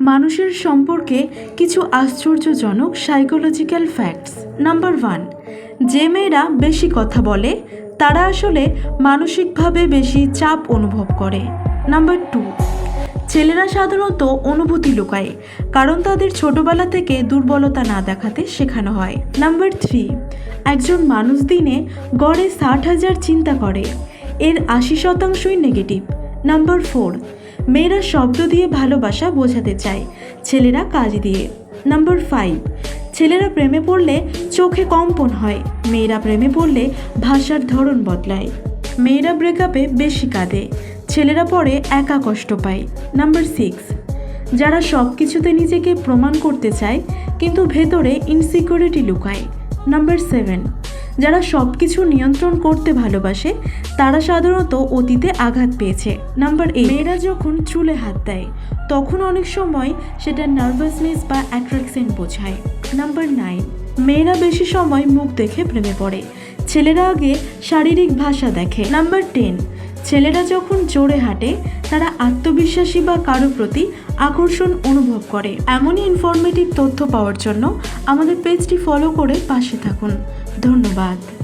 মানুষের সম্পর্কে কিছু আশ্চর্যজনক সাইকোলজিক্যাল ফ্যাক্টস নাম্বার ওয়ান যে মেয়েরা বেশি কথা বলে, তারা আসলে মানসিকভাবে বেশি চাপ অনুভব করে। নাম্বার টু ছেলেরা সাধারণত অনুভূতি লুকায়, কারণ তাদের ছোটবেলা থেকে দুর্বলতা না দেখাতে শেখানো হয়। নাম্বার থ্রি একজন মানুষ দিনে গড়ে ষাট হাজার চিন্তা করে, এর আশি শতাংশই নেগেটিভ নাম্বার ফোর মেয়েরা শব্দ দিয়ে ভালোবাসা বোঝাতে চায়, ছেলেরা কাজ দিয়ে। নাম্বার ফাইভ ছেলেরা প্রেমে পড়লে চোখে কম্পন হয়, মেয়েরা প্রেমে পড়লে ভাষার ধরন বদলায়। মেয়েরা ব্রেকআপে বেশি কাঁদে, ছেলেরা পরে একা কষ্ট পায়। নাম্বার সিক্স যারা সব কিছুতে নিজেকে প্রমাণ করতে চায়, কিন্তু ভেতরে ইনসিকিউরিটি লুকায়। নাম্বার সেভেন যারা সব কিছু নিয়ন্ত্রণ করতে ভালোবাসে, তারা সাধারণত অতীতে আঘাত পেয়েছে। নাম্বার এইট মেয়েরা যখন চুলে হাত দেয়, তখন অনেক সময় সেটা নার্ভাসনেস বা অ্যাট্রাকশন বোঝায়। নাম্বার নাইন মেয়েরা বেশি সময় মুখ দেখে প্রেমে পড়ে। ছেলেরা আগে শারীরিক ভাষা দেখে। নাম্বার টেন ছেলেরা যখন জোরে হাঁটে, তারা আত্মবিশ্বাসী বা কারও প্রতি আকর্ষণ অনুভব করে। এমনই ইনফরমেটিভ তথ্য পাওয়ার জন্য আমাদের পেজটি ফলো করে পাশে থাকুন। ধন্যবাদ।